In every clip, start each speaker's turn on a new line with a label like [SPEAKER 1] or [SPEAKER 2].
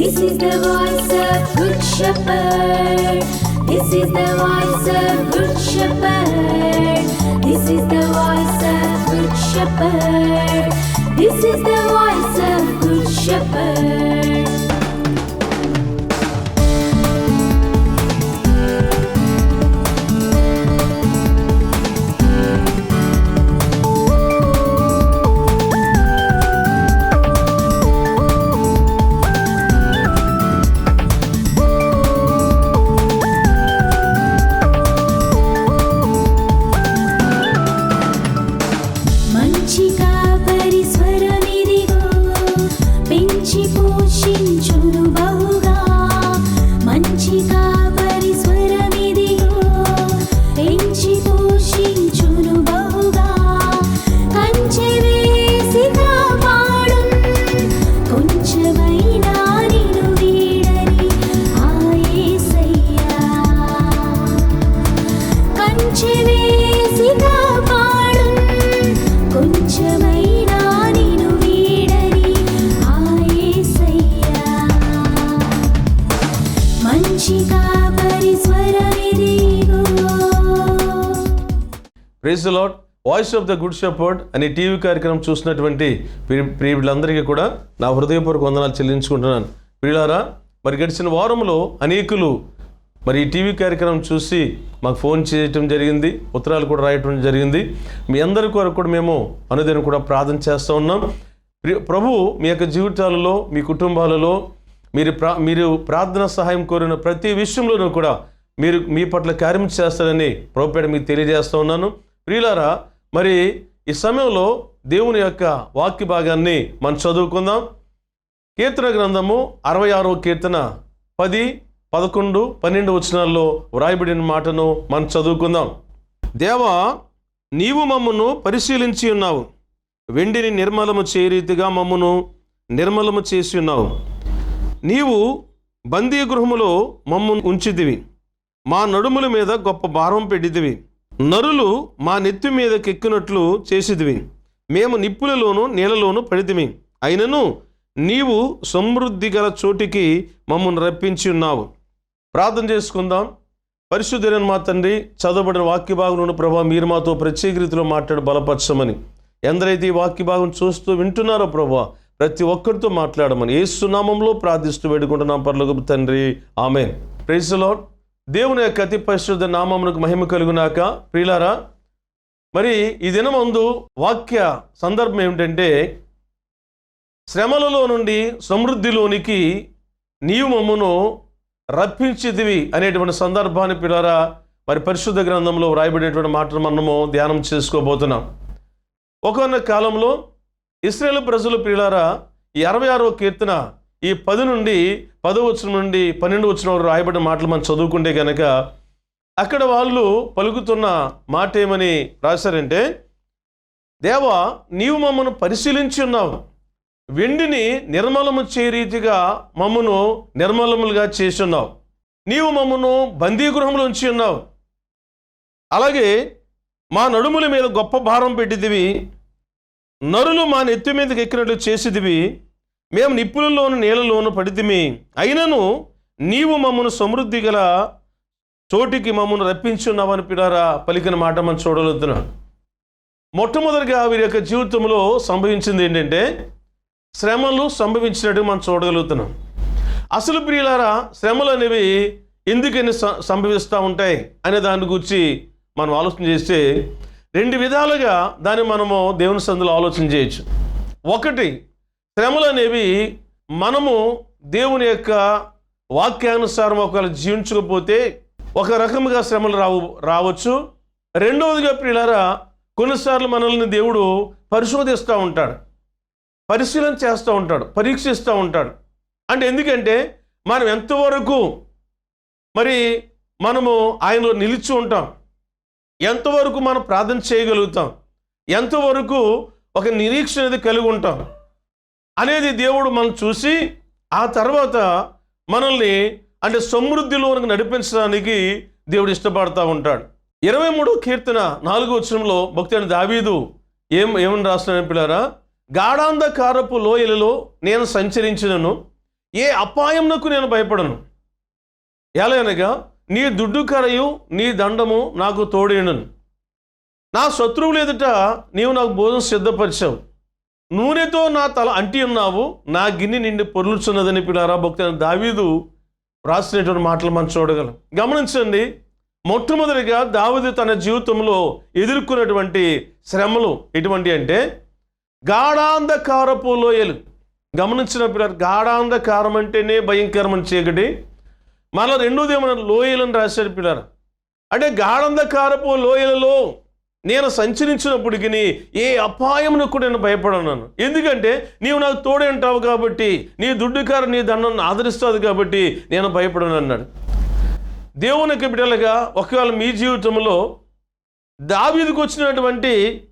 [SPEAKER 1] This is the voice of Good Shepherd. This is the voice of Good Shepherd. This is the voice of Good Shepherd. This is the voice of Good Shepherd.
[SPEAKER 2] Voice of the good shepherd అనే TV కార్యక్రమం చూసినటువంటి ప్రియులందరికీ కూడా నా హృదయపూర్వక వందనాలు చెల్లించుకుంటున్నాను. ప్రియులారా మరి గడిచిన వారంలో అనేకులు మరి ఈ టీవీ కార్యక్రమం చూసి మాకు ఫోన్ చేయటం జరిగింది ఉత్తరాలు కూడా రాయటం జరిగింది. మీ అందరి కొరకు కూడా మేము అనుదినం కూడా ప్రార్థన చేస్తూ ఉన్నాం. ప్రభు మీ యొక్క జీవితాలలో మీ కుటుంబాలలో మీరు ప్రా మీరు ప్రార్థన సహాయం కోరిన ప్రతి విషయంలోనూ కూడా మీరు మీ పట్ల కార్యం చేస్తారని ప్రభుపేట మీకు తెలియజేస్తూ ఉన్నాను. ప్రియులారా మరి ఈ సమయంలో దేవుని యొక్క వాక్య భాగాన్ని మనం చదువుకుందాం. కీర్తన గ్రంథము అరవై ఆరో కీర్తన పది పదకొండు పన్నెండు వచనాల్లో వ్రాయబడిన మాటను మనం చదువుకుందాం. దేవా నీవు మమ్మను పరిశీలించి ఉన్నావు. వెండిని నిర్మలము చేయరీతిగా మమ్మను నిర్మలము చేసి ఉన్నావు. నీవు బందీ గృహములో మమ్మను ఉంచిదివి మా నడుముల మీద గొప్ప భారం పెట్టిదివి నరులు మా నెత్తి మీదకెక్కినట్లు చేసిదివి మేము నిప్పులలోను నీళ్ళలోను పడితిమి. అయినను నీవు సమృద్ధి గల చోటికి మమ్మల్ని రప్పించి ఉన్నావు. ప్రార్థన చేసుకుందాం. పరిశుద్ధులను మా తండ్రి చదవబడిన వాక్య భాగంలో ప్రభా మీరు మాతో ప్రత్యేక రీతిలో మాట్లాడి బలపరచమని. ఎందరైతే ఈ వాక్య భాగం చూస్తూ వింటున్నారో ప్రభా ప్రతి ఒక్కరితో మాట్లాడమని. ఏ సునామంలో ప్రార్థిస్తూ వేడుకుంటున్నాం పర్లకు తండ్రి. ఆమె ప్రైజ్ దేవుని యొక్క అతి పరిశుద్ధ నామమునకు మహిమ కలుగునాక ప్రియులారా మరి ఈ దినమందు వాక్య సందర్భం ఏమిటంటే శ్రమలలో నుండి సమృద్ధిలోనికి నీవు మమ్మను రప్పించిదివి అనేటువంటి సందర్భాన్ని పిల్లరా మరి పరిశుద్ధ గ్రంథంలో వ్రాయబడినటువంటి మాటను మనము ధ్యానం చేసుకోబోతున్నాం. ఒకనొక కాలంలో ఇస్రాయేల్ ప్రజలు పిల్లరా ఈ అరవై ఆరో కీర్తన ఈ పది నుండి పదో వచనం నుండి పన్నెండు వచ్చిన వారు రాయబడిన మాటలు మనం చదువుకుంటే కనుక అక్కడ వాళ్ళు పలుకుతున్న మాట ఏమని రాశారంటే దేవా నీవు మమ్మను పరిశీలించి ఉన్నావు. వెండిని నిర్మలము చే రీతిగా మమ్మను నిర్మలములుగా చేసి ఉన్నావు. నీవు మమ్మను బందీగృహంలో ఉంచి ఉన్నావు. అలాగే మా నడుముల మీద గొప్ప భారం పెట్టిదివి నరులు మా నెత్తి మీదకి ఎక్కినట్లు చేసిదివి మేము నిప్పులలోను నీళ్ళలోను పడితిమి. అయినను నీవు మమ్మను సమృద్ధి గల చోటికి మమ్మను రప్పించున్నావని పిడారా పలికిన మాట మనం చూడగలుగుతున్నాం మొట్టమొదటిగా వీరి యొక్క జీవితంలో సంభవించింది ఏంటంటే శ్రమలు సంభవించినట్టు మనం చూడగలుగుతున్నాం. అసలు ప్రియులారా శ్రమలు అనేవి ఎందుకని సంభవిస్తూ ఉంటాయి అనే దాని గురించి మనం ఆలోచన చేస్తే రెండు విధాలుగా దాన్ని మనము దేవుని సందులో ఆలోచన చేయొచ్చు. ఒకటి శ్రమలు అనేవి మనము దేవుని యొక్క వాక్యానుసారం ఒకవేళ జీవించకపోతే ఒక రకముగా శ్రమలు రావు రావచ్చు. రెండవదిగా ప్రియులారా కొన్నిసార్లు మనల్ని దేవుడు పరిశోధిస్తూ ఉంటాడు. పరిశీలన చేస్తూ ఉంటాడు పరీక్షిస్తూ ఉంటాడు. అంటే ఎందుకంటే మనం ఎంతవరకు మరి మనము ఆయనలో నిలిచి ఉంటాం ఎంతవరకు మనం ప్రార్థన చేయగలుగుతాం ఎంతవరకు ఒక నిరీక్షణ అనేది కలిగి ఉంటాం అనేది దేవుడు మనం చూసి ఆ తర్వాత మనల్ని అంటే సమృద్ధిలోనికి నడిపించడానికి దేవుడు ఇష్టపడతా ఉంటాడు. ఇరవై మూడో కీర్తన నాలుగో వచ్చరంలో భక్తి అయిన దావీదు ఏం ఏమని రాస్తున్నాడు పిల్లారా? గాఢాంధకారపు లోయలలో నేను సంచరించినను ఏ అపాయంనకు నేను భయపడను. ఎలాగనగా నీ దుడ్డు కరయు నీ దండము నాకు తోడేనను. నా శత్రువులు ఎదుట నీవు నాకు భోజనం సిద్ధపరిచావు. నూనెతో నా తల అంటి ఉన్నావు నా గిన్నె నిండి పొరులుచున్నదని పిల్లారా భక్తుని దావీదు రాసినటువంటి మాటలు మనం చూడగలం. గమనించండి మొట్టమొదటిగా దావీదు తన జీవితంలో ఎదుర్కొన్నటువంటి శ్రమలు ఎటువంటి అంటే గాఢాంధకారపు లోయలు. గమనించిన పిల్లలు గాఢాంధకారం అంటేనే భయంకరమైన చీకటి. మళ్ళీ రెండోది ఏమన్నా లోయలను రాశాడు పిల్లలు. అంటే గాఢంధకారపు లోయలలో నేను సంచరించినప్పటికీ ఏ అపాయమునకు నేను భయపడన్నాను ఎందుకంటే నీవు నాకు తోడే ఉంటావు కాబట్టి నీ దుడ్డుకారు నీ దండను ఆదరిస్తుంది కాబట్టి నేను భయపడను అన్నాడు దేవునికి బిడ్డలుగా ఒకవేళ మీ జీవితంలో దావీదికి వచ్చినటువంటి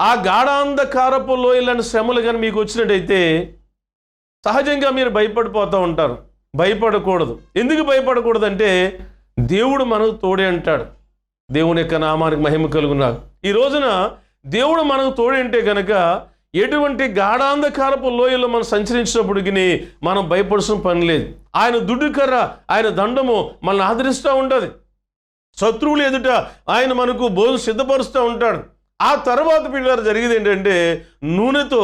[SPEAKER 2] ఆ గాఢాంధకారపు లోయలాంటి శ్రమలు కానీ మీకు వచ్చినట్టయితే సహజంగా మీరు భయపడిపోతూ ఉంటారు. భయపడకూడదు. ఎందుకు భయపడకూడదంటే దేవుడు మనకు తోడే అంటాడు దేవుని యొక్క నామానికి మహిమ కలుగున్నారు ఈ రోజున దేవుడు మనకు తోడంటే కనుక ఎటువంటి గాఢాంధకారపు లోయలో మనం సంచరించినప్పటికి మనం భయపడాల్సిన పని లేదు. ఆయన దుడ్డుకర్ర ఆయన దండము మనల్ని ఆదరిస్తూ ఉంటుంది. శత్రువులు ఎదుట ఆయన మనకు బోధన సిద్ధపరుస్తూ ఉంటాడు. ఆ తర్వాత పిల్లలు జరిగేది ఏంటంటే నూనెతో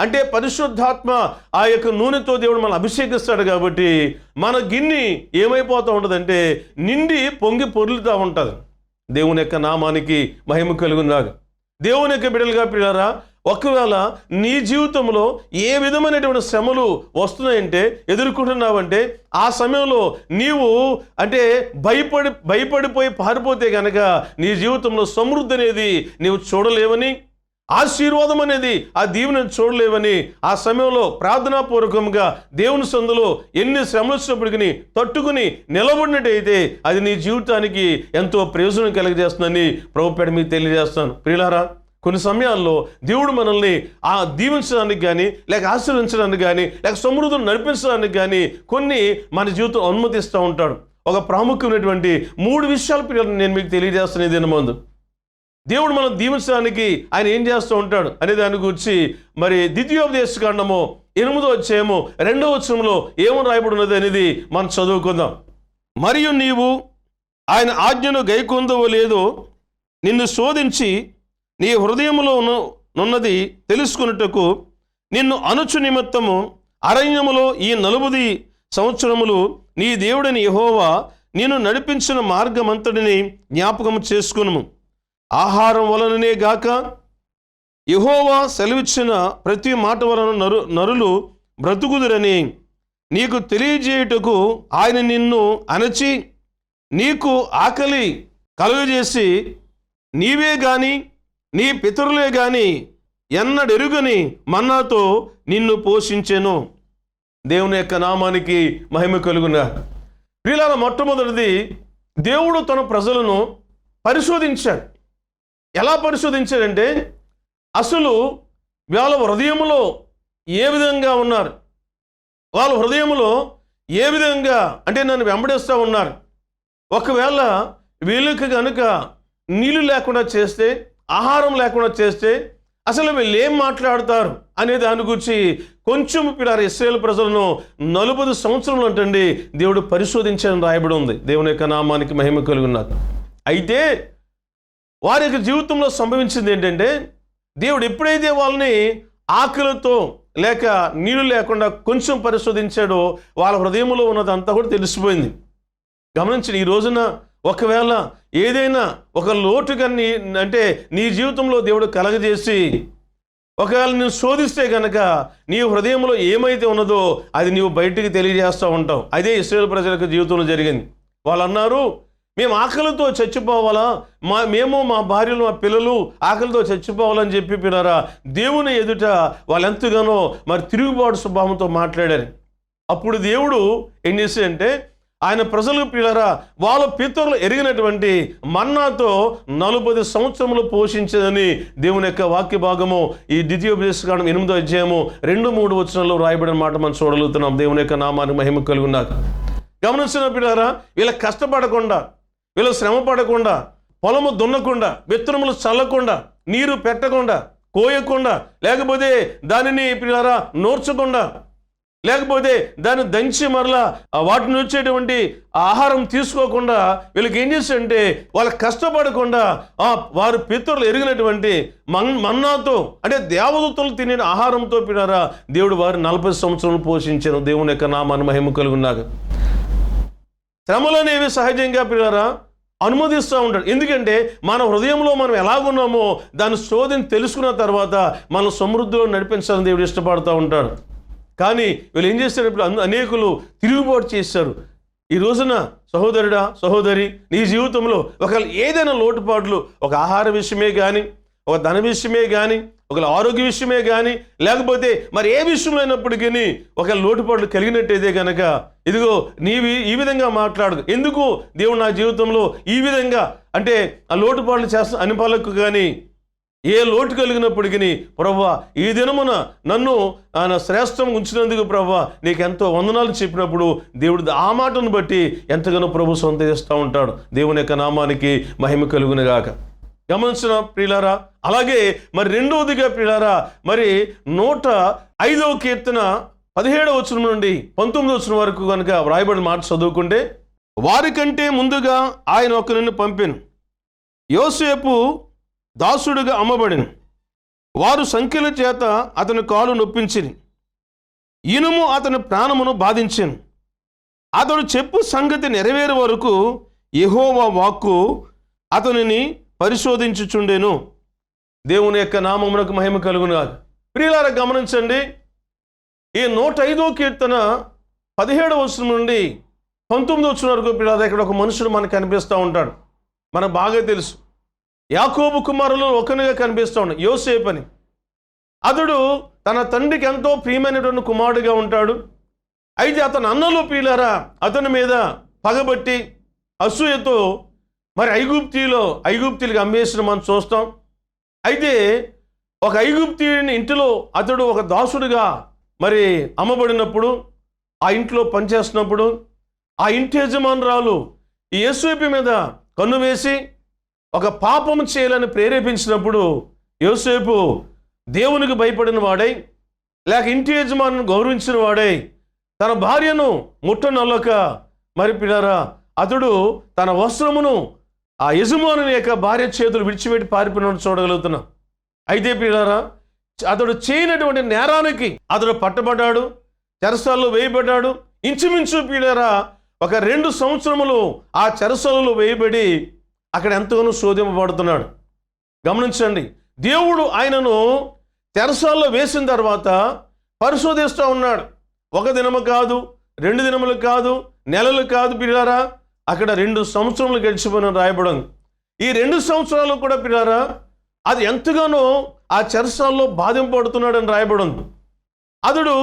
[SPEAKER 2] అంటే పరిశుద్ధాత్మ ఆ యొక్క నూనెతో దేవుడు మనం అభిషేకిస్తాడు కాబట్టి మన గిన్నె ఏమైపోతూ ఉంటుందంటే నిండి పొంగి పొర్లుతూ ఉంటుంది. దేవుని యొక్క నామానికి మహిమ కలుగున్నాడు దేవుని యొక్క బిడ్డలుగా పిల్లరా ఒకవేళ నీ జీవితంలో ఏ విధమైనటువంటి శ్రమలు వస్తున్నాయంటే ఎదుర్కొంటున్నావంటే ఆ సమయంలో నీవు అంటే భయపడి భయపడిపోయి పారిపోతే కనుక నీ జీవితంలో సమృద్ధి అనేది నీవు చూడలేవని ఆశీర్వాదం అనేది ఆ దీవెని చూడలేవని ఆ సమయంలో ప్రార్థనాపూర్వకంగా దేవుని సందులో ఎన్ని శ్రమలు వచ్చినప్పటికీ తట్టుకుని నిలబడినట్టయితే అది నీ జీవితానికి ఎంతో ప్రయోజనం కలిగజేస్తుందని ప్రభుపేట మీకు తెలియజేస్తాను. ప్రియులారా కొన్ని సమయాల్లో దేవుడు మనల్ని ఆ దీవించడానికి కానీ లేక ఆశీర్వించడానికి కానీ లేక సమృద్ధిని నడిపించడానికి కానీ కొన్ని మన జీవితం అనుమతిస్తూ ఉంటాడు. ఒక ప్రాముఖ్యమైనటువంటి మూడు విషయాలు పిల్లలు నేను మీకు తెలియజేస్తాను దీని ముందు దేవుడు మనం దీవించడానికి ఆయన ఏం చేస్తూ ఉంటాడు అనే దాని గురించి మరి ద్వితీయోపదేశ కాండము ఎనిమిదో వచ్చేమో రెండో వచ్చంలో ఏమో రాయబడి ఉన్నది అనేది మనం చదువుకుందాం. మరియు నీవు ఆయన ఆజ్ఞను గైకొందవో లేదో నిన్ను శోధించి నీ హృదయంలో ఉన్న- నున్నది తెలుసుకున్నట్టుకు నిన్ను అనుచు నిమిత్తము అరణ్యములో ఈ నలుబది సంవత్సరములు నీ దేవుడని యహోవా నేను నడిపించిన మార్గమంతటిని జ్ఞాపకం చేసుకును ఆహారం వలననే గాక యహోవా సెలవిచ్చిన ప్రతి మాట వలన నరు నరులు బ్రతుకుదురని నీకు తెలియజేయుటకు ఆయన నిన్ను అణచి నీకు ఆకలి కలుగజేసి నీవే గాని నీ పితరులే గాని ఎన్నడెరుగని మన్నాతో నిన్ను పోషించెను. దేవుని యొక్క నామానికి మహిమ కలుగున వీళ్ళ మొట్టమొదటిది దేవుడు తన ప్రజలను పరిశోధించాడు. ఎలా పరిశోధించాడంటే అసలు వాళ్ళ హృదయంలో ఏ విధంగా ఉన్నారు? వాళ్ళ హృదయంలో ఏ విధంగా అంటే నన్ను వెంబడిస్తూ ఉన్నారు? ఒకవేళ వీళ్ళకి కనుక నీళ్ళు లేకుండా చేస్తే ఆహారం లేకుండా చేస్తే అసలు వీళ్ళు ఏం మాట్లాడతారు అనే దాని గురించి కొంచెం పిల్లలు ఇస్రాయేల్ ప్రజలను నలుబది సంవత్సరంలో అంటండి దేవుడు పరిశోధించాలని రాయబడి ఉంది. దేవుని యొక్క నామానికి మహిమ కలుగున్నారు అయితే వారి యొక్క జీవితంలో సంభవించింది ఏంటంటే దేవుడు ఎప్పుడైతే వాళ్ళని ఆకలితో లేక నీళ్ళు లేకుండా కొంచెం పరిశోధించాడో వాళ్ళ హృదయంలో ఉన్నదంతా కూడా తెలిసిపోయింది. గమనించండి ఈ రోజున ఒకవేళ ఏదైనా ఒక లోటుగా నీ అంటే నీ జీవితంలో దేవుడు కలగజేసి ఒకవేళ నువ్వు శోధిస్తే కనుక నీ హృదయంలో ఏమైతే ఉన్నదో అది నీవు బయటికి తెలియజేస్తూ ఉంటావు. అదే ఇస్రాయేల్ ప్రజల యొక్క జీవితంలో జరిగింది. వాళ్ళు అన్నారు మేము ఆకలితో చచ్చిపోవాలా? మా మేము మా భార్యలు మా పిల్లలు ఆకలితో చచ్చిపోవాలని చెప్పి పిల్లరా దేవుని ఎదుట వాళ్ళు ఎంతగానో మరి తిరుగుబాటు స్వభావంతో మాట్లాడారు. అప్పుడు దేవుడు ఏం చేసి అంటే ఆయన ప్రజలకు పిల్లరా వాళ్ళ పితరులు ఎరిగినటువంటి మన్నాతో నలభై సంవత్సరములు పోషించదని దేవుని యొక్క వాక్య భాగము ఈ ద్వితీయోపదేశకాండం ఎనిమిదో అధ్యాయము రెండు మూడు వచనంలో రాయబడిన మాట మనం చూడగలుగుతున్నాం. దేవుని యొక్క నామానికి మహిమ కలుగున్నారు గమనించిన పిల్లరా వీళ్ళ కష్టపడకుండా వీళ్ళు శ్రమ పడకుండా పొలము దున్నకుండా విత్తనములు చల్లకుండా నీరు పెట్టకుండా కోయకుండా లేకపోతే దానిని పిల్లరా నోర్చకుండా లేకపోతే దాన్ని దంచి మరలా వాటిని వచ్చేటువంటి ఆహారం తీసుకోకుండా వీళ్ళకి ఏం చేస్తుంటే వాళ్ళ కష్టపడకుండా వారు పితరులు ఎరిగినటువంటి మన్ మన్నాతో అంటే దేవదూతలు తినే ఆహారంతో పిడారా దేవుడు వారి నలభై సంవత్సరాలు పోషించిన దేవుని యొక్క నామాన్ని మహిమ కలుగున్నాక శ్రమలు అనేవి సహజంగా పిల్లరా అనుమతిస్తూ ఉంటాడు ఎందుకంటే మన హృదయంలో మనం ఎలాగున్నామో దాని శోధిని తెలుసుకున్న తర్వాత మనం సమృద్ధిలో నడిపించాలని దేవుడు ఇష్టపడుతూ ఉంటాడు. కానీ వీళ్ళు ఏం చేస్తారు ఇప్పుడు? అనేకులు తిరుగుబాటు చేశారు ఈ రోజున సహోదరుడా సహోదరి నీ జీవితంలో ఒకవేళ ఏదైనా లోటుపాట్లు ఒక ఆహార విషయమే కానీ ఒక ధన విషయమే కానీ ఒక ఆరోగ్య విషయమే కానీ లేకపోతే మరి ఏ విషయంలో అయినప్పటికీ ఒక లోటుపాట్లు కలిగినట్టయితే కనుక ఇదిగో నీవి ఈ విధంగా మాట్లాడు. ఎందుకు దేవుడు నా జీవితంలో ఈ విధంగా అంటే ఆ లోటుపాట్లు చేస్తా అనిపాలకు కానీ ఏ లోటు కలిగినప్పటికీ ప్రభా ఈ దినమున నన్ను ఆయన శ్రేష్టం ఉంచినందుకు ప్రభా నీకు ఎంతో వందనాలు చెప్పినప్పుడు దేవుడు ఆ మాటను బట్టి ఎంతగానో ప్రభు సొంత చేస్తూ ఉంటాడు. దేవుని యొక్క నామానికి మహిమ కలుగునుగాక గమనించిన ప్రియులారా. అలాగే మరి రెండవదిగా ప్రియులారా మరి నూట ఐదవ కీర్తన పదిహేడవ వచనం నుండి పంతొమ్మిదవ వచనం వరకు కనుక వ్రాయబడిన మాట చదువుకుంటే వారికంటే ముందుగా ఆయన ఒకరిని పంపాను. యోసేపు దాసుడుగా అమ్మబడిను. వారు సంఖ్యల చేత అతని కాలు నొప్పించిరి. ఇనుము అతని ప్రాణమును బాధించాను. అతడు చెప్పు సంగతి నెరవేరే వరకు యహోవా వాక్కు అతనిని పరిశోధించుచుండెను. దేవుని యొక్క నామమునకు మహిమ కలుగునాదు ప్రియులార గమనించండి. ఈ నూట ఐదో కీర్తన పదిహేడవ వచనం నుండి పంతొమ్మిది వచ్చిన వరకు పిల్లల ఇక్కడ ఒక మనుషుడు మనకు కనిపిస్తూ ఉంటాడు. మనకు బాగా తెలుసు. యాకోబు కుమారులు ఒకనిగా కనిపిస్తూ ఉన్నాడు యోసేపు అని అతడు తన తండ్రికి ఎంతో ప్రియమైనటువంటి కుమారుడిగా ఉంటాడు. అయితే అతను అన్నలు పీలారా అతని మీద పగబట్టి అసూయతో మరి ఐగుప్తిలో ఐగుప్తిలకు అమ్మేసిన మనం చూస్తాం. అయితే ఒక ఐగుప్తిని ఇంటిలో అతడు ఒక దాసుడిగా మరి అమ్మబడినప్పుడు ఆ ఇంట్లో పనిచేస్తున్నప్పుడు ఆ ఇంటి యజమానురాలు ఈ యేసువైపు మీద కన్ను వేసి ఒక పాపం చేయాలని ప్రేరేపించినప్పుడు యోసేపు దేవునికి భయపడిన వాడై లేక ఇంటి యజమానులను గౌరవించిన వాడై తన భార్యను ముట్టనొల్లక మరి పిల్లరా అతడు తన వస్త్రమును ఆ యజమానుని యొక్క భార్య చేతులు విడిచిపెట్టి పారిపోయినట్టు చూడగలుగుతున్నాం. అయితే పిల్లరా అతడు చేయనటువంటి నేరానికి అతడు పట్టబడ్డాడు చెరసాల్లో వేయబడ్డాడు. ఇంచుమించు పీడారా ఒక రెండు సంవత్సరములు ఆ చెరసాలలో వేయబడి అక్కడ ఎంతగానో శోధింపబడుతున్నాడు. గమనించండి దేవుడు ఆయనను తెరసాల్లో వేసిన తర్వాత పరిశోధిస్తూ ఉన్నాడు. ఒక దినము కాదు రెండు దినములు కాదు నెలలు కాదు పిల్లారా అక్కడ రెండు సంవత్సరములు గడిచిపోయిన రాయబడం ఈ రెండు సంవత్సరాలు కూడా పిల్లారా అది ఎంతగానో ఆ చెరసాల్లో బాధింపడుతున్నాడని రాయబడం అతడు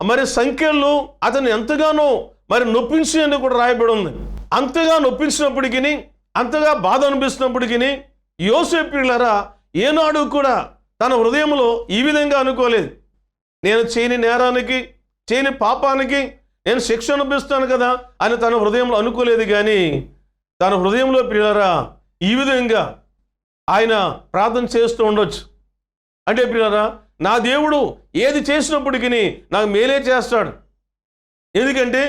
[SPEAKER 2] మరి సంఖ్యలు అతను ఎంతగానో మరి నొప్పించి అని కూడా రాయబడి ఉంది అంతగా నొప్పించినప్పటికీ అంతగా బాధ అనిపిస్తున్నప్పటికీ యోసేపులరా ఏనాడు కూడా తన హృదయంలో ఈ విధంగా అనుకోలేదు. నేను చేయని నేరానికి చేయని పాపానికి నేను శిక్ష అనిపిస్తాను కదా అని తన హృదయంలో అనుకోలేదు కానీ తన హృదయంలో పిల్లరా ఈ విధంగా ఆయన ప్రార్థన చేస్తూ ఉండొచ్చు. అంటే పిల్లరా నా దేవుడు ఏది చేసినప్పటికీ నాకు మేలే చేస్తాడు. ఎందుకంటే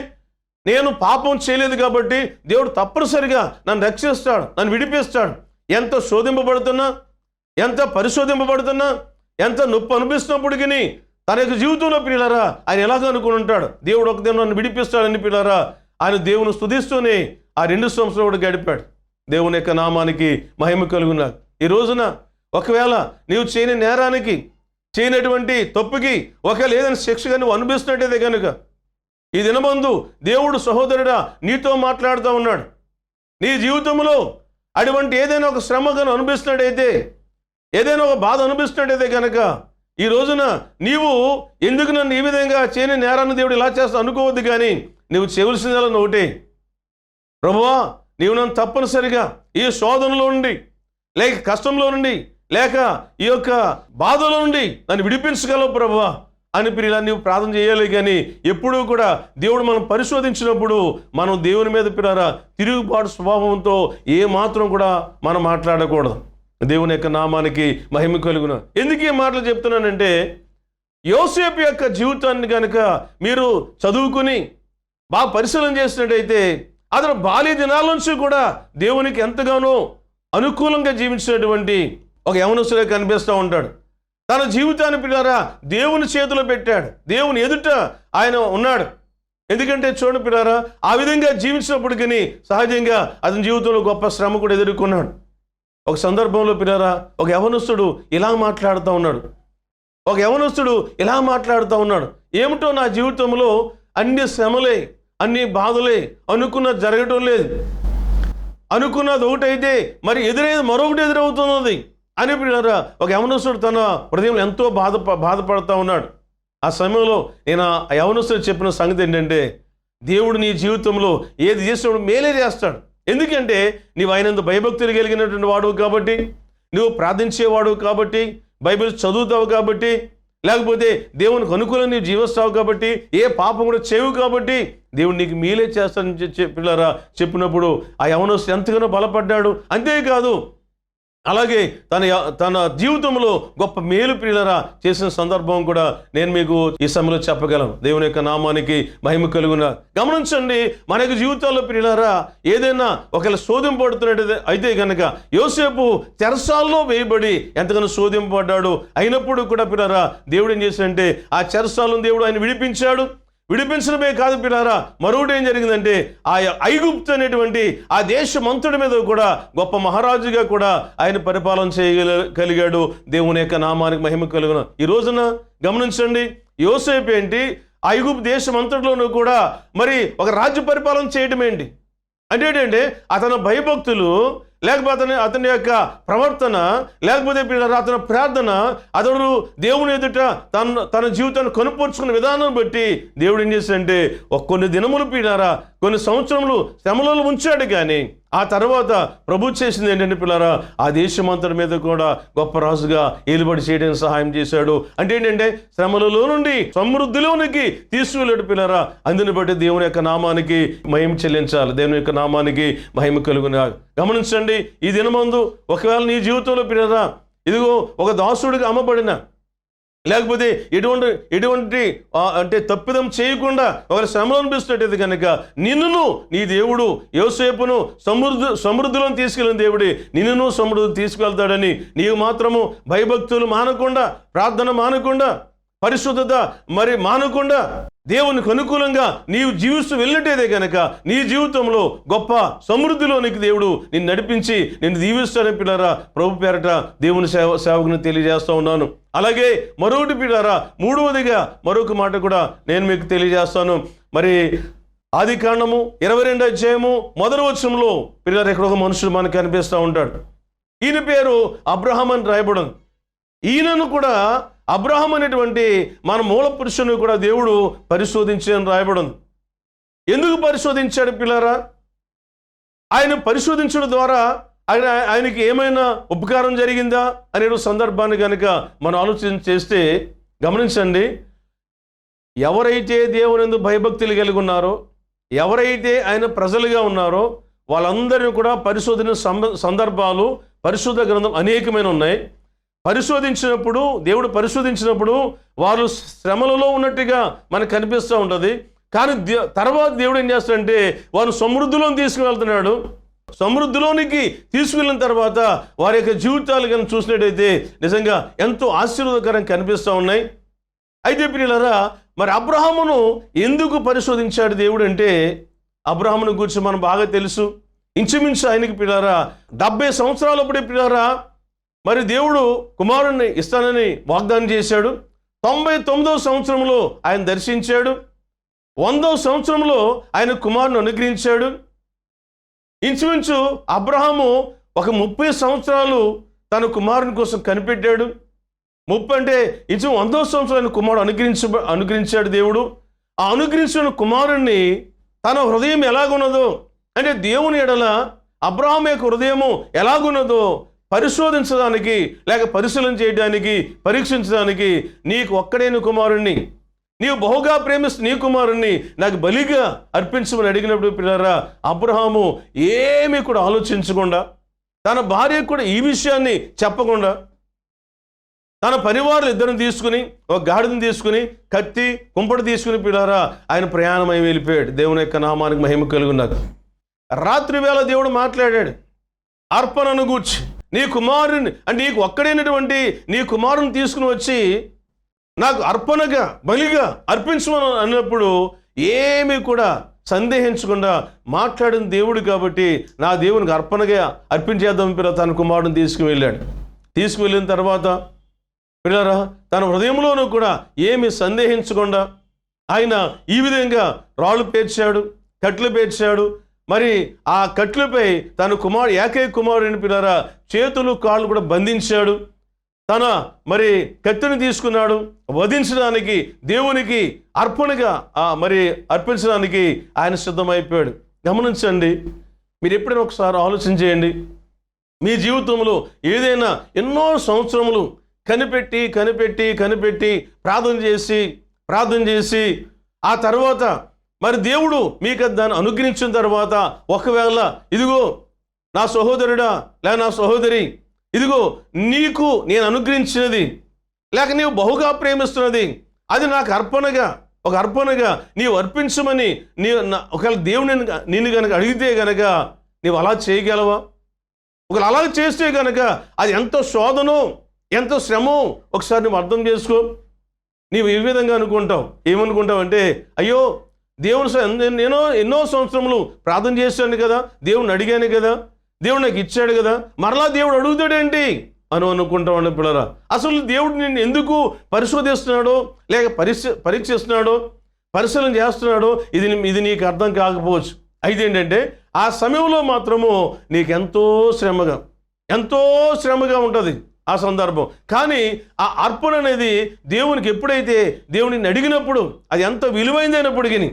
[SPEAKER 2] నేను పాపం చేయలేదు కాబట్టి దేవుడు తప్పనిసరిగా నన్ను రక్షిస్తాడు నన్ను విడిపిస్తాడు. ఎంత శోధింపబడుతున్నా ఎంత పరిశోధింపబడుతున్నా ఎంత నొప్పి అనిపిస్తున్నప్పటికీ తన యొక్క జీవితంలో పిల్లరా ఆయన ఎలాగ అనుకుని ఉంటాడు. దేవుడు ఒక దినం నన్ను విడిపిస్తాడని పిల్లరా ఆయన దేవుని స్తుతిస్తూనే ఆ రెండు సంవత్సరాలు కూడా గడిపాడు. దేవుని యొక్క నామానికి మహిమ కలుగున్నాడు ఈ రోజున ఒకవేళ నీవు చేయని నేరానికి చేయనటువంటి తప్పుకి ఒకవేళ ఏదైనా శిక్షగా నువ్వు అనిపిస్తున్నట్టయితే కనుక ఈ దినబంధు దేవుడు సహోదరుడా నీతో మాట్లాడుతూ ఉన్నాడు. నీ జీవితంలో అటువంటి ఏదైనా ఒక శ్రమ కను అనిపిస్తున్నట్టయితే ఏదైనా ఒక బాధ అనిపిస్తున్నట్టయితే కనుక ఈ రోజున నీవు ఎందుకు నన్ను ఈ విధంగా చేయని నేరాన్ని దేవుడు ఇలా చేస్తా అనుకోవద్దు కానీ నువ్వు చేయవలసిందల్లా ఒకటే. ప్రభువా నీవు నన్ను తప్పనిసరిగా ఈ శోధనలో నుండి లేక కష్టంలో నుండి లేక ఈ యొక్క బాధలో నుండి నన్ను విడిపించగలవు ప్రభువా అని ఇలా నీవు ప్రార్థన చేయాలి కానీ ఎప్పుడూ కూడా దేవుడు మనం పరిశోధించినప్పుడు మనం దేవుని మీద పిల్లరా తిరుగుబాటు స్వభావంతో ఏ మాత్రం కూడా మనం మాట్లాడకూడదు. దేవుని యొక్క నామానికి మహిమ కలుగున. ఎందుకు ఈ మాటలు చెప్తున్నానంటే యోసేపు యొక్క జీవితాన్ని కనుక మీరు చదువుకుని బాగా పరిశీలన చేసినట్టయితే అతను బాల్య దినాల నుంచి కూడా దేవునికి ఎంతగానో అనుకూలంగా జీవించినటువంటి ఒక యవనస్తుడే కనిపిస్తూ ఉంటాడు. తన జీవితాన్ని పిల్లారా దేవుని చేతిలో పెట్టాడు. దేవుని ఎదుట ఆయన ఉన్నాడు. ఎందుకంటే చూడండి పిల్లారా ఆ విధంగా జీవించినప్పటికీ సహజంగా అతని జీవితంలో గొప్ప శ్రమ కూడా ఎదుర్కొన్నాడు. ఒక సందర్భంలో పిల్లరా ఒక యవనస్తుడు ఇలా మాట్లాడుతూ ఉన్నాడు. ఒక యవనస్తుడు ఇలా మాట్లాడుతూ ఉన్నాడు. ఏమిటో నా జీవితంలో అన్ని శ్రమలే అన్ని బాధలే అనుకున్న జరగటం లేదు. అనుకున్నది ఒకటైతే మరి ఎదురైంది మరొకటి ఎదురవుతున్నది. అని పిల్లరా ఒక యవనస్తుడు తన హృదయంలో ఎంతో బాధ బాధపడుతూ ఉన్నాడు. ఆ సమయంలో నేను ఆ యవనస్తుడు చెప్పిన సంగతి ఏంటంటే దేవుడు నీ జీవితంలో ఏది చేసినప్పుడు మేలే చేస్తాడు. ఎందుకంటే నీవు ఆయనందు భయభక్తులు కలిగినటువంటి వాడు కాబట్టి నువ్వు ప్రార్థించేవాడు కాబట్టి బైబిల్ చదువుతావు కాబట్టి లేకపోతే దేవునికి అనుకూలంగా నీవు జీవిస్తావు కాబట్టి ఏ పాపం కూడా చేయవు కాబట్టి దేవుడు నీకు మీలే చేస్తానని చె- చెప్పినప్పుడు ఆ యవనస్తుడు ఎంతగానో బలపడ్డాడు. అంతేకాదు అలాగే తన తన జీవితంలో గొప్ప మేలు ప్రియులరా చేసిన సందర్భం కూడా నేను మీకు ఈ సమయంలో చెప్పగలను. దేవుని యొక్క నామానికి మహిమ కలుగున. గమనించండి మన యొక్క జీవితాల్లో ప్రియులరా ఏదైనా ఒకవేళ శోధింపబడుతున్నట్టు అయితే కనుక యోసేపు చెరసాల్లో వేయబడి ఎంతగానో శోధింపబడ్డాడు. అయినప్పుడు కూడా పిల్లరా దేవుడు ఏం చేశాడంటే ఆ చెరసాలను దేవుడు ఆయన విడిపించాడు. విడిపించడమే కాదు పిల్లారా మరొకటి ఏం జరిగిందంటే ఆ ఐగుప్తు అనేటువంటి ఆ దేశమంతుడి మీద కూడా గొప్ప మహారాజుగా కూడా ఆయన పరిపాలన చేయగల కలిగాడు దేవుని యొక్క నామానికి మహిమ కలుగున. ఈ రోజున గమనించండి యోసేపు ఏంటి? ఆ ఐగుప్తు దేశమంతటిలోనూ కూడా మరి ఒక రాజ్య పరిపాలన చేయడం ఏంటి అంటే ఏంటంటే అతను భయభక్తులు లేకపోతే అతని యొక్క ప్రవర్తన లేకపోతే పిల్లలు అతని ప్రార్థన అతడు దేవుని ఎదుట తన తన జీవితాన్ని కనుపరుచుకున్న విధానం బట్టి దేవుడు ఏం చేశాడంటే ఒక కొన్ని దినములు పీడారా కొన్ని సంవత్సరములు శ్రమలలో ఉంచాడు కానీ ఆ తర్వాత ప్రభు చేసింది ఏంటంటే పిల్లారా ఆ దేశమంతటి మీద కూడా గొప్ప రాజుగా ఏలుబడి చేయడానికి సహాయం చేశాడు. అంటే ఏంటంటే శ్రమలలో నుండి సమృద్ధిలోనికి తీసుకువెళ్ళాడు పిల్లరా. అందుని బట్టి దేవుని యొక్క నామానికి మహిమ చెల్లించాలి. దేవుని యొక్క నామానికి మహిమ కలుగున. గమనించండి ఈ దినమందు ఒకవేళ నీ జీవితంలో పిల్లరా ఇదిగో ఒక దాసుడికి అమ్మబడిన లేకపోతే ఎటువంటి ఎటువంటి అంటే తప్పిదం చేయకుండా ఒకరి శ్రమలు అనిపిస్తున్నట్టయితే కనుక నిన్నును నీ దేవుడు యోసేపును సమృద్ధి సమృద్ధిలోని తీసుకెళ్ళిన దేవుడి నిన్నును సమృద్ధి తీసుకెళ్తాడని నీవు మాత్రము భయభక్తులు మానకుండా ప్రార్థన మానకుండా పరిశుద్ధత మరి మానకుండా దేవునికి అనుకూలంగా నీవు జీవిస్తూ వెళ్ళినట్టేదే కనుక నీ జీవితంలో గొప్ప సమృద్ధిలోనికి దేవుడు నిన్ను నడిపించి నిన్ను దీవిస్తాడని పిల్లరా ప్రభు పేరట దేవుని సేవ సేవకుని తెలియజేస్తూ ఉన్నాను. అలాగే మరొకటి పిల్లరా మూడవదిగా మరొక మాట కూడా నేను మీకు తెలియజేస్తాను. మరి ఆది కాండము ఇరవై రెండు అధ్యాయము మొదటి వచ్చంలో పిల్లలు ఇక్కడ ఒక మనుషుడు మనకు కనిపిస్తూ ఉంటాడు. ఈయన పేరు అబ్రహం అని రాయబడం ఈయనను కూడా అబ్రహం అనేటువంటి మన మూల పురుషుని కూడా దేవుడు పరిశోధించని రాయబడింది. ఎందుకు పరిశోధించాడు పిల్లరా? ఆయన పరిశోధించడం ద్వారా ఆయన ఆయనకి ఏమైనా ఉపకారం జరిగిందా అనే సందర్భాన్ని కనుక మనం ఆలోచన చేస్తే గమనించండి. ఎవరైతే దేవుని భయభక్తులు కలిగి ఉన్నారో ఎవరైతే ఆయన ప్రజలుగా ఉన్నారో వాళ్ళందరినీ కూడా పరిశోధన సందర్భాలు పరిశుద్ధ గ్రంథం అనేకమైన ఉన్నాయి. పరిశోధించినప్పుడు దేవుడు పరిశోధించినప్పుడు వారు శ్రమలలో ఉన్నట్టుగా మనకు కనిపిస్తూ ఉంటుంది. కానీ దే- తర్వాత దేవుడు ఏం చేస్తాడంటే వారు సమృద్ధిలోని తీసుకువెళ్తున్నాడు. సమృద్ధిలోనికి తీసుకెళ్ళిన తర్వాత వారి యొక్క జీవితాలు కనుక చూసినట్టయితే నిజంగా ఎంతో ఆశీర్వాదకరంగా కనిపిస్తూ ఉన్నాయి. అయితే పిల్లలరా మరి అబ్రహామును ఎందుకు పరిశోధించాడు దేవుడు అంటే అబ్రహామును గురించి మనం బాగా తెలుసు. ఇంచుమించు ఆయనకి పిల్లరా డెబ్బై సంవత్సరాలప్పుడే పిల్లరా మరి దేవుడు కుమారుణ్ణి ఇస్తానని వాగ్దానం చేశాడు. తొంభై తొమ్మిదవ సంవత్సరంలో ఆయన దర్శించాడు. వందవ సంవత్సరంలో ఆయన కుమారుని అనుగ్రహించాడు. ఇంచుమించు అబ్రహాము ఒక ముప్పై సంవత్సరాలు తన కుమారుని కోసం కనిపెట్టాడు. ముప్పై అంటే ఇంచు వందో సంవత్సరాలు కుమారుడు అనుగ్రహించ అనుగ్రహించాడు దేవుడు. ఆ అనుగ్రహించిన కుమారుణ్ణి తన హృదయం ఎలాగున్నదో అంటే దేవుని ఎడల అబ్రహాం యొక్క హృదయము ఎలాగున్నదో పరిశోధించడానికి లేక పరిశీలన చేయడానికి పరీక్షించడానికి నీకు ఒక్కడైన కుమారుణ్ణి. నీవు బహుగా ప్రేమిస్తు నీ కుమారుణ్ణి నాకు బలిగా అర్పించమని అడిగినప్పుడు పిల్లరా అబ్రహాము ఏమీ కూడా ఆలోచించకుండా తన భార్యకు కూడా ఈ విషయాన్ని చెప్పకుండా తన పనివారులు ఇద్దరిని తీసుకుని ఒక గాడిదని తీసుకుని కత్తి కుంపటి తీసుకుని పిల్లారా ఆయన ప్రయాణమై వెళ్ళిపోయాడు. దేవుని యొక్క నామానికి మహిమ కలుగున్నాక రాత్రి వేళ దేవుడు మాట్లాడాడు. అర్పణను గూర్చి. నీ కుమారుని అంటే నీకు ఒక్కడైనటువంటి నీ కుమారుని తీసుకుని వచ్చి నాకు అర్పణగా బలిగా అర్పించమని అన్నప్పుడు ఏమీ కూడా సందేహించకుండా మాట్లాడిన దేవుడు కాబట్టి నా దేవునికి అర్పణగా అర్పించేద్దాం పిల్ల తన కుమారుని తీసుకువెళ్ళాడు. తీసుకువెళ్ళిన తర్వాత పిల్లరా తన హృదయంలోనూ కూడా ఏమి సందేహించకుండా ఆయన ఈ విధంగా రాళ్ళు పేర్చాడు కట్లు పేర్చాడు మరి ఆ కట్లపై తన కుమారు ఏకైక కుమారుని పిల్లరా చేతులు కాళ్ళు కూడా బంధించాడు. తన మరి కత్తిని తీసుకున్నాడు. వధించడానికి దేవునికి అర్పణగా ఆ మరి అర్పించడానికి ఆయన సిద్ధమైపోయాడు. గమనించండి మీరు ఎప్పుడైనా ఒకసారి ఆలోచన చేయండి. మీ జీవితంలో ఏదైనా ఎన్నో సంవత్సరములు కనిపెట్టి కనిపెట్టి కనిపెట్టి ప్రార్థన చేసి ప్రార్థన చేసి ఆ తర్వాత మరి దేవుడు మీకు దాన్ని అనుగ్రహించిన తర్వాత ఒకవేళ ఇదిగో నా సహోదరుడా లేక నా సహోదరి ఇదిగో నీకు నేను అనుగ్రహించినది లేక నీవు బహుగా ప్రేమిస్తున్నది అది నాకు అర్పణగా ఒక అర్పణగా నీవు అర్పించమని నీ ఒకవేళ దేవుని నిన్ను కనుక అడిగితే గనక నీవు అలా చేయగలవా? ఒకవేళ అలా చేస్తే గనక అది ఎంత శోధనో ఎంత శ్రమో ఒకసారి నువ్వు అర్థం చేసుకో. నీవు ఏ విధంగా అనుకుంటావు? ఏమనుకుంటావు అంటే అయ్యో దేవుని నేను ఎన్నో సంవత్సరములు ప్రార్థన చేశాను కదా దేవుని అడిగాను కదా దేవుడు నాకు ఇచ్చాడు కదా మరలా దేవుడు అడుగుతాడేంటి? అని అనుకుంటామని పిల్లరా. అసలు దేవుడు నిన్ను ఎందుకు పరిశోధిస్తున్నాడో లేక పరీక్ష పరీక్షిస్తున్నాడో పరిశీలన చేస్తున్నాడో ఇది ఇది నీకు అర్థం కాకపోవచ్చు. అయితే ఏంటంటే ఆ సమయంలో మాత్రము నీకు ఎంతో శ్రమగా ఎంతో శ్రమగా ఉంటుంది ఆ సందర్భం. కానీ ఆ అర్పణ అనేది దేవునికి ఎప్పుడైతే దేవుడిని అడిగినప్పుడు అది ఎంత విలువైందైనప్పటికీ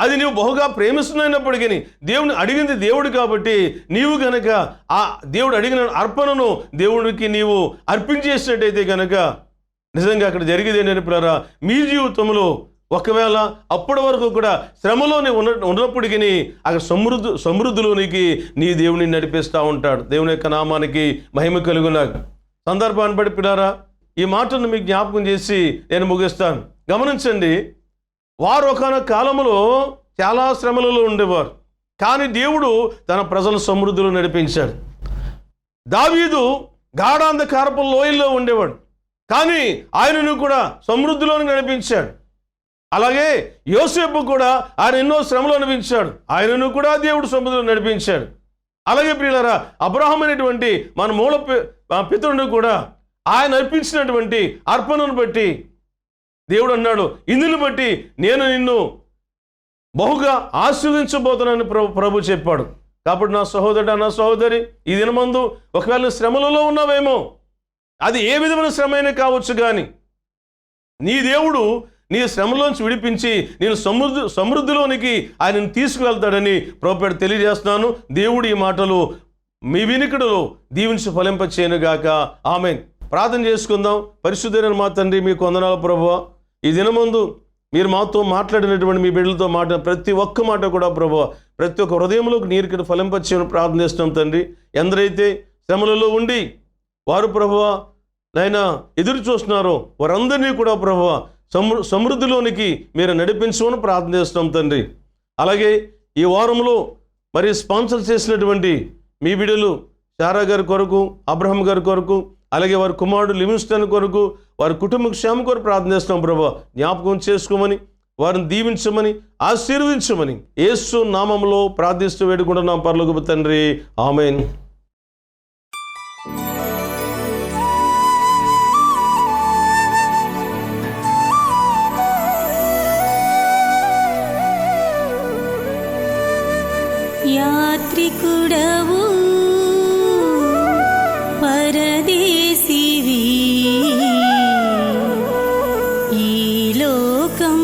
[SPEAKER 2] అది నీవు బహుగా ప్రేమిస్తున్నప్పటికీ దేవుని అడిగింది దేవుడు కాబట్టి నీవు గనక ఆ దేవుడు అడిగిన అర్పణను దేవుడికి నీవు అర్పించేసినట్టయితే గనక నిజంగా అక్కడ జరిగేది ఏంటంటే పిల్లరా మీ జీవితంలో ఒకవేళ అప్పటి వరకు కూడా శ్రమలోనే ఉన్న ఉన్నప్పటికీ అక్కడ సమృద్ధి సమృద్ధిలోనికి నీ దేవుని నడిపిస్తూ ఉంటాడు. దేవుని యొక్క నామానికి మహిమ కలుగునాక సందర్భాన్ని బట్టి పిల్లారా ఈ మాటను మీకు జ్ఞాపకం చేసి నేను ముగిస్తాను. గమనించండి వారు ఒకనొక కాలంలో చాలా శ్రమలలో ఉండేవారు. కానీ దేవుడు తన ప్రజల సమృద్ధిలో నడిపించాడు. దావీదు గాఢాంధకారపు లోయల్లో ఉండేవాడు. కానీ ఆయనను కూడా సమృద్ధిలోకి నడిపించాడు. అలాగే యోసేపు కూడా ఆయన ఎన్నో శ్రమలు అనిపించాడు ఆయనను కూడా దేవుడు సమృద్ధిలో నడిపించాడు. అలాగే ప్రియులరా అబ్రహం అనేటువంటి మన మూల పి- పితరుడు కూడా ఆయన అర్పించినటువంటి అర్పణను బట్టి దేవుడు అన్నాడు ఇందుని బట్టి నేను నిన్ను బహుగా ఆశీర్వదించబోతున్నానని ప్రభు ప్రభు చెప్పాడు. కాబట్టి నా సహోదరుడు నా సహోదరి ఈ దినమందు ఒకవేళ నువ్వు శ్రమలలో ఉన్నావేమో అది ఏ విధమైన శ్రమ అయినా కావచ్చు కానీ నీ దేవుడు నీ శ్రమలోంచి విడిపించి నేను సమృద్ధి సమృద్ధిలోనికి ఆయనను తీసుకువెళ్తాడని ప్రభుపేట తెలియజేస్తున్నాను. దేవుడు ఈ మాటలు మీ వినికిడిలో దీవించి ఫలింపచేయనుగాక. ఆమె ప్రార్థన చేసుకుందాం. పరిశుద్ధైన మా తండ్రి మీ వందనాలు ప్రభువ. ఈ దినమందు మీరు మాతో మాట్లాడినటువంటి మీ బిడ్డలతో మాట ప్రతి ఒక్క మాట కూడా ప్రభు ప్రతి ఒక్క హృదయంలోకి నీరుకి ఫలింపచేయని ప్రార్థిస్తున్నాం తండ్రి. ఎందరైతే శ్రమలలో ఉండి వారు ప్రభువ నాయన ఎదురు చూస్తున్నారో వారందరినీ కూడా ప్రభువ సమృ సమృద్ధిలోనికి మీరు నడిపించమని ప్రార్థిస్తున్నాం తండ్రి. అలాగే ఈ వారంలో మరి స్పాన్సర్ చేసినటువంటి మీ బిడ్డలు శారా గారి కొరకు అబ్రహం గారి కొరకు అలాగే వారి కుమారుడు లివింగ్స్టన్ కొరకు వారి కుటుంబ క్షేమం కొరకు ప్రార్థన చేస్తున్నాం ప్రభా. జ్ఞాపకం చేసుకోమని వారిని దీవించమని ఆశీర్వదించమని యేసు నామంలో ప్రార్థిస్తూ వేడుకుంటున్నాం పర్లోకి తండ్రి. ఆమెన్.
[SPEAKER 3] యాత్రికుడా ఈ లోకం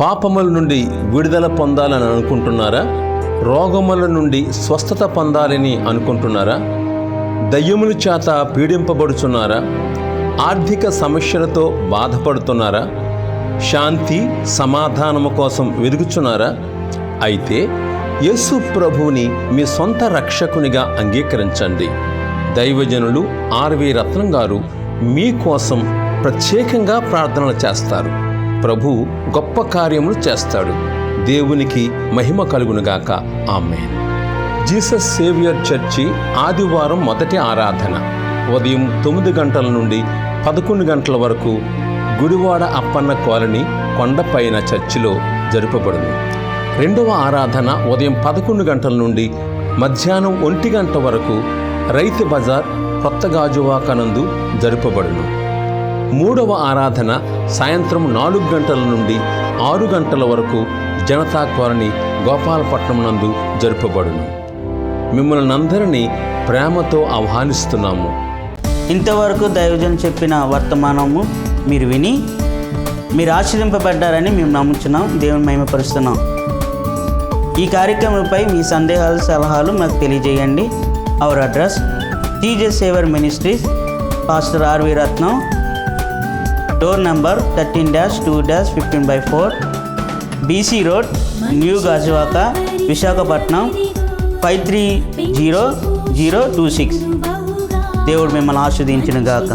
[SPEAKER 4] పాపముల నుండి విడుదల పొందాలని అనుకుంటున్నారా? రోగముల నుండి స్వస్థత పొందాలని అనుకుంటున్నారా? దయ్యముల చేత పీడింపబడుచున్నారా? ఆర్థిక సమస్యలతో బాధపడుతున్నారా? శాంతి సమాధానము కోసం వెదుగుచున్నారా అయితే యేసు ప్రభువుని మీ సొంత రక్షకునిగా అంగీకరించండి. దైవజనులు ఆర్వి రత్నం గారు మీకోసం ప్రత్యేకంగా ప్రార్థనలు చేస్తారు. ప్రభు గొప్ప కార్యములు చేస్తాడు. దేవునికి మహిమ కలుగునుగాక. ఆమె జీసస్ సేవియర్ చర్చి ఆదివారం మొదటి ఆరాధన. ఉదయం తొమ్మిది గంటల నుండి పదకొండు గంటల వరకు గుడివాడ అప్పన్న కాలనీ కొండపైన చర్చిలో జరుపబడును. రెండవ ఆరాధన ఉదయం పదకొండు గంటల నుండి మధ్యాహ్నం ఒంటి గంట వరకు రైతు బజార్ కొత్త గాజువాకనందు జరుపబడును. మూడవ ఆరాధన సాయంత్రం నాలుగు గంటల నుండి ఆరు గంటల వరకు జనతా కాలనీ గోపాలపట్నం నందు జరుపబడును. మిమ్మల్ని అందరినీ ప్రేమతో ఆహ్వానిస్తున్నాము.
[SPEAKER 5] ఇంతవరకు దైవజన్ చెప్పిన వర్తమానము మీరు విని మీరు ఆశ్రయింపబడ్డారని మేము నమ్ముచున్నాం దేవుని మహిమపరుస్తున్నాం. ఈ కార్యక్రమంపై మీ సందేహాలు సలహాలు మాకు తెలియజేయండి. Our address T J saviour ministries pastor R V Ratnam door number thirteen dash two dash fifteen by four B C road new Gajuwaka Visakhapatnam five three zero zero two six దేవుడు మిమ్మల్ని ఆస్వాదించిన గాక.